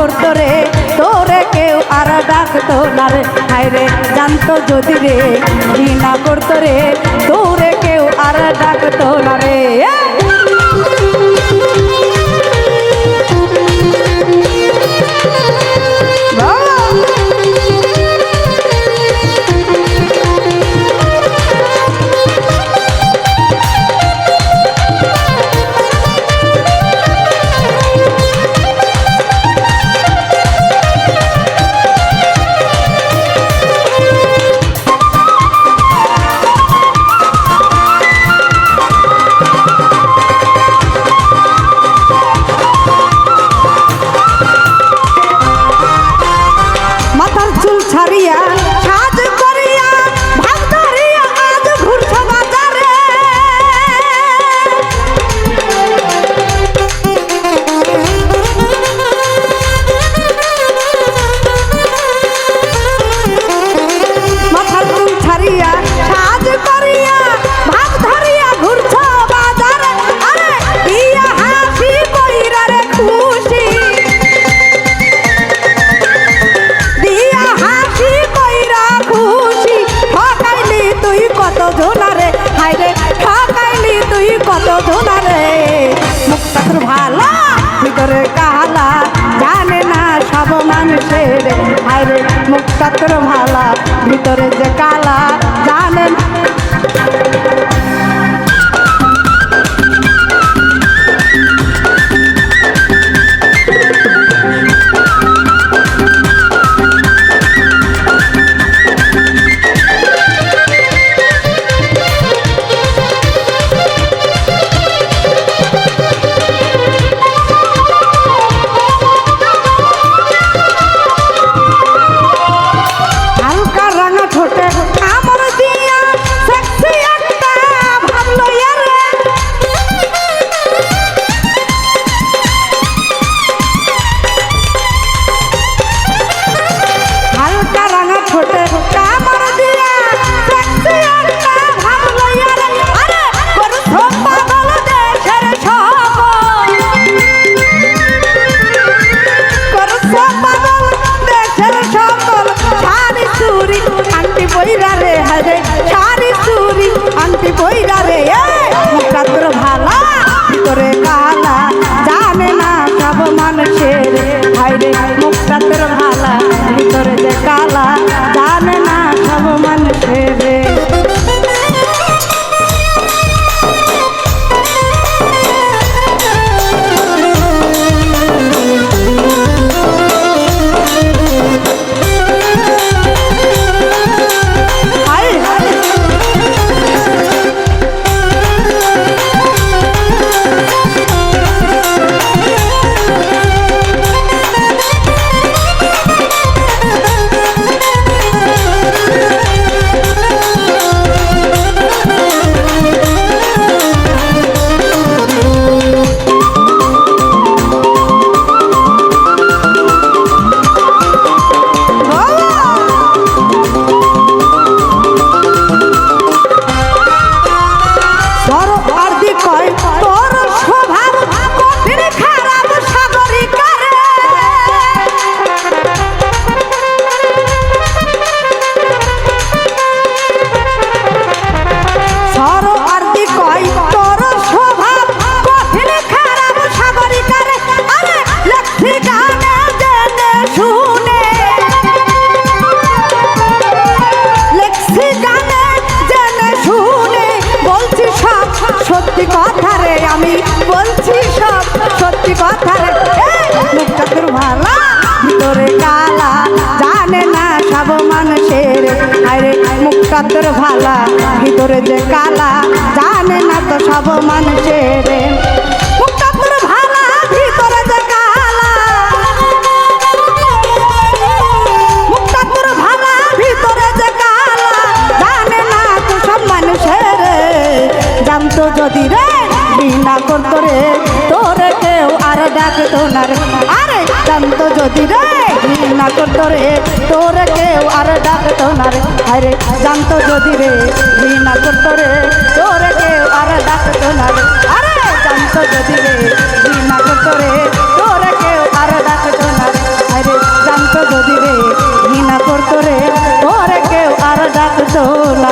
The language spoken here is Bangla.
করতো রে তোরে কেউ আর ডাকতো না রে। হায়রে জানতো যদি রে ঘৃণা করতো রে, তোরে কেউ আর ডাকতো না রে। মুখটা তোর ভালা ভিতরে রে হারে শাড়ি চুরি আন্টি বইরা রে মুখটা তোর ভালা ভিতরে কালা। জানে না সব মানুষের মুখটা তোর ভালা, ভিতরে যে কালা, জানে না তো সব মানুষের। মুখটা তোর ভালা, ভিতরে যে কালা। মুখটা তোর ভালা, ভিতরে যে না সব মানুষের। জানতো যদি রে না করতো রে তোর কেউ আর ডাকতো না রে। আরে জানতো যদি রে না করতো রে তোর কেউ আর ডাকতো না রে। আরে, জানতো যদি রে না করতো রে তোর কেউ আর ডাকতো না রে। আরে জানতো যদি রে না করতো রে তোর কেউ আর ডাকতো না